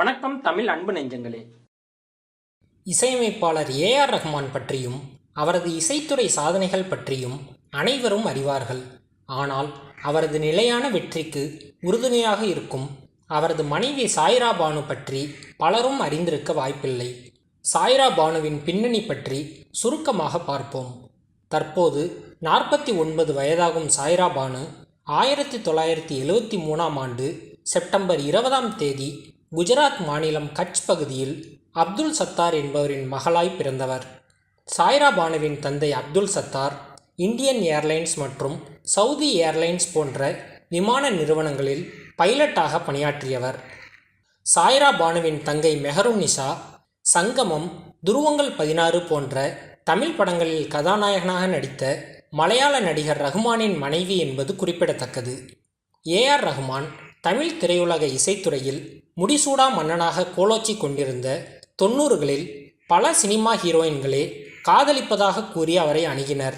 வணக்கம் தமிழ் அன்பு நெஞ்சங்களே. இசையமைப்பாளர் ஏ ஆர் ரஹ்மான் பற்றியும் அவரது இசைத்துறை சாதனைகள் பற்றியும் அனைவரும் அறிவார்கள். ஆனால் அவரது நிலையான வெற்றிக்கு உறுதுணையாக இருக்கும் அவரது மனைவி சாய்ரா பானு பற்றி பலரும் அறிந்திருக்க வாய்ப்பில்லை. சாய்ரா பானுவின் பின்னணி பற்றி சுருக்கமாக பார்ப்போம். தற்போது நாற்பத்தி ஒன்பது வயதாகும் சாய்ரா பானு ஆயிரத்தி தொள்ளாயிரத்தி எழுவத்தி மூணாம் ஆண்டு செப்டம்பர் இருபதாம் தேதி குஜராத் மாநிலம் கட்ச் பகுதியில் அப்துல் சத்தார் என்பவரின் மகளாய் பிறந்தவர். சாய்ரா பானுவின் தந்தை அப்துல் சத்தார் இந்தியன் ஏர்லைன்ஸ் மற்றும் சவுதி ஏர்லைன்ஸ் போன்ற விமான நிறுவனங்களில் பைலட்டாக பணியாற்றியவர். சாய்ரா பானுவின் தங்கை மெஹருநிஷா சங்கமம் துருவங்கள் பதினாறு போன்ற தமிழ் படங்களில் கதாநாயகனாக நடித்த மலையாள நடிகர் ரஹ்மானின் மனைவி என்பது குறிப்பிடத்தக்கது. ஏ ஆர் ரஹ்மான் தமிழ் திரையுலக இசைத்துறையில் முடிசூடா மன்னனாக கோலோச்சி கொண்டிருந்த தொண்ணூறுகளில் பல சினிமா ஹீரோயின்களே காதலிப்பதாக கூறி அவரை அணுகினர்.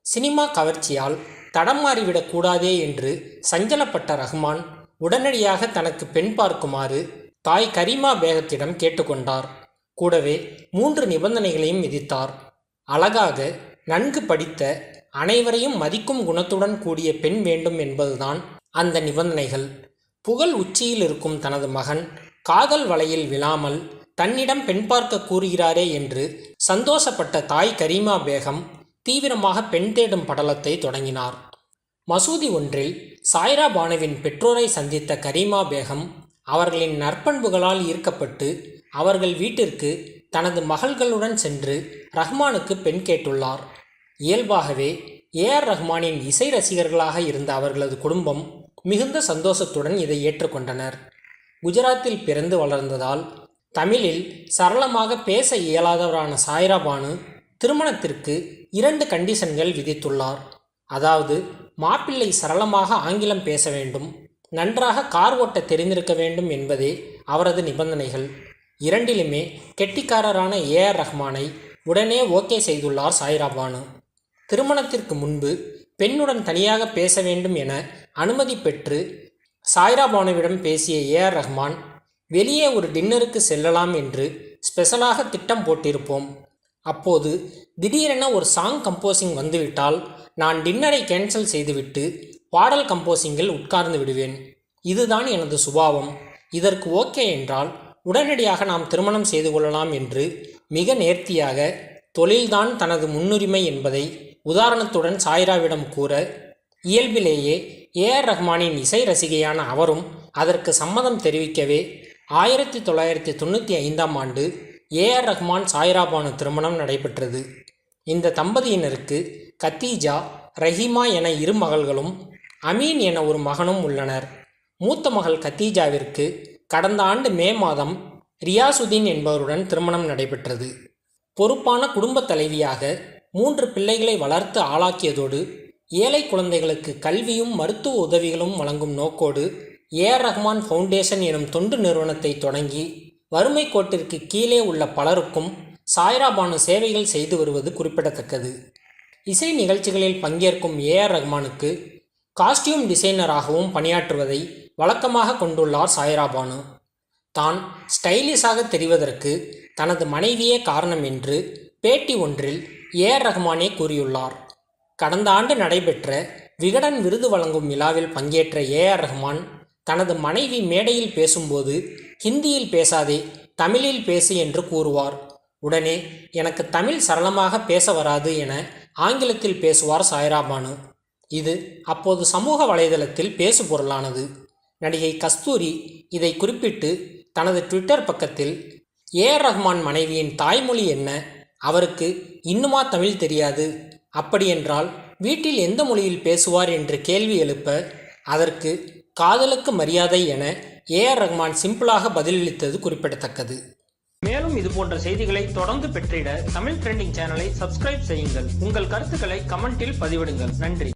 சினிமா கவர்ச்சியால் தடம் மாறிவிடக்கூடாதே என்று சஞ்சலப்பட்ட ரஹ்மான் உடனடியாக தனக்கு பெண் பார்க்குமாறு தாய் கரீமா பேகத்திடம் கேட்டுக்கொண்டார். கூடவே மூன்று நிபந்தனைகளையும் விதித்தார். அழகாக நன்கு படித்த அனைவரையும் மதிக்கும் குணத்துடன் கூடிய பெண் வேண்டும் என்பதுதான் அந்த நிபந்தனைகள். புகழ் உச்சியில் இருக்கும் தனது மகன் காதல் வலையில் விழாமல் தன்னிடம் பெண் பார்க்க கூறுகிறாரே என்று சந்தோஷப்பட்ட தாய் கரீமா பேகம் தீவிரமாக பெண் தேடும் படலத்தை தொடங்கினார். மசூதி ஒன்றில் சாய்ரா பானுவின் பெற்றோரை சந்தித்த கரீமா பேகம் அவர்களின் நற்பண்புகளால் ஈர்க்கப்பட்டு அவர்கள் வீட்டிற்கு தனது மகள்களுடன் சென்று ரஹ்மானுக்கு பெண் கேட்டுள்ளார். இயல்பாகவே ஏ ஆர் ரஹ்மானின் இசை ரசிகர்களாக இருந்த அவர்களது குடும்பம் மிகுந்த சந்தோஷத்துடன் இதை ஏற்றுக்கொண்டனர். குஜராத்தில் பிறந்து வளர்ந்ததால் தமிழில் சரளமாக பேச இயலாதவரான சாய்ரா பானு திருமணத்திற்கு இரண்டு கண்டிஷன்கள் விதித்துள்ளார். அதாவது மாப்பிள்ளை சரளமாக ஆங்கிலம் பேச வேண்டும் நன்றாக கார் ஓட்ட தெரிந்திருக்க வேண்டும் என்பதே அவரது நிபந்தனைகள். இரண்டிலுமே கெட்டிக்காரரான ஏ ஆர் ரஹ்மானை உடனே ஓகே செய்துள்ளார் சாய்ரா பானு திருமணத்திற்கு முன்பு பெண்ணுடன் தனியாக பேச வேண்டும் என அனுமதி பெற்று சாய்ரா பானுவிடம் பேசிய ஏ ஆர் ரஹ்மான் வெளியே ஒரு டின்னருக்கு செல்லலாம் என்று ஸ்பெஷலாக திட்டம் போட்டிருப்போம். அப்போது திடீரென ஒரு சாங் கம்போசிங் வந்துவிட்டால் நான் டின்னரை கேன்சல் செய்துவிட்டு பாடல் கம்போசிங்கில் உட்கார்ந்து விடுவேன். இதுதான் எனது சுபாவம். இதற்கு ஓகே என்றால் உடனடியாக நாம் திருமணம் செய்து கொள்ளலாம் என்று மிக நேர்த்தியாக தொழில்தான் தனது முன்னுரிமை என்பதை உதாரணத்துடன் சாய்ராவிடம் கூற இயல்பிலேயே ஏ ஆர் ரஹ்மானின் இசை ரசிகையான அவரும் அதற்கு சம்மதம் தெரிவிக்கவே ஆயிரத்தி தொள்ளாயிரத்தி தொண்ணூற்றி ஐந்தாம் ஆண்டு ஏ ஆர் ரஹ்மான் சாய்ரா பானு திருமணம் நடைபெற்றது. இந்த தம்பதியினருக்கு கத்தீஜா ரஹீமா என இரு மகள்களும் அமீன் என ஒரு மகனும் உள்ளனர். மூத்த மகள் கத்தீஜாவிற்கு கடந்த ஆண்டு மே மாதம் ரியாசுதீன் என்பவருடன் திருமணம் நடைபெற்றது. பொறுப்பான குடும்பத் தலைவியாக மூன்று பிள்ளைகளை வளர்த்து ஆளாக்கியதோடு ஏழை குழந்தைகளுக்கு கல்வியும் மருத்துவ உதவிகளும் வழங்கும் நோக்கோடு ஏ ரஹ்மான் ஃபவுண்டேஷன் எனும் தொண்டு நிறுவனத்தை தொடங்கி வறுமை கோட்டிற்கு கீழே உள்ள பலருக்கும் சாய்ரா பானு சேவைகள் செய்து வருவது குறிப்பிடத்தக்கது. இசை நிகழ்ச்சிகளில் பங்கேற்கும் ஏ ஆர் ரஹ்மானுக்கு காஸ்டியூம் டிசைனராகவும் பணியாற்றுவதை வழக்கமாக கொண்டுள்ளார் சாய்ரா பானு. தான் ஸ்டைலிஷாக தெரிவதற்கு தனது மனைவியே காரணம் என்று பேட்டி ஒன்றில் ஏ. ரஹ்மானே கூறியுள்ளார். கடந்த ஆண்டு நடைபெற்ற விகடன் விருது வழங்கும் விழாவில் பங்கேற்ற ஏ. ஆர். ரஹ்மான் தனது மனைவி மேடையில் பேசும்போது ஹிந்தியில் பேசாதே தமிழில் பேசு என்று கூறுவார். உடனே எனக்கு தமிழ் சரளமாக பேச வராது என ஆங்கிலத்தில் பேசுவார் சாய்ரா பானு. இது அப்போது சமூக வலைதளத்தில் பேசு பொருளானது. நடிகை கஸ்தூரி இதை குறிப்பிட்டு தனது ட்விட்டர் பக்கத்தில் ஏ. ஆர். ரஹ்மான் மனைவியின் தாய்மொழி என்ன? அவருக்கு இன்னுமா தமிழ் தெரியாது. அப்படியென்றால் வீட்டில் எந்த மொழியில் பேசுவார் என்று கேள்வி எழுப்ப அதற்கு காதலுக்கு மரியாதை என ஏ ஆர் ரஹ்மான் சிம்பிளாக பதிலளித்தது குறிப்பிடத்தக்கது. மேலும் இது போன்ற செய்திகளை தொடர்ந்து பெற்றிட தமிழ் ட்ரெண்டிங் சேனலை சப்ஸ்கிரைப் செய்யுங்கள். உங்கள் கருத்துக்களை கமெண்டில் பதிவிடுங்கள். நன்றி.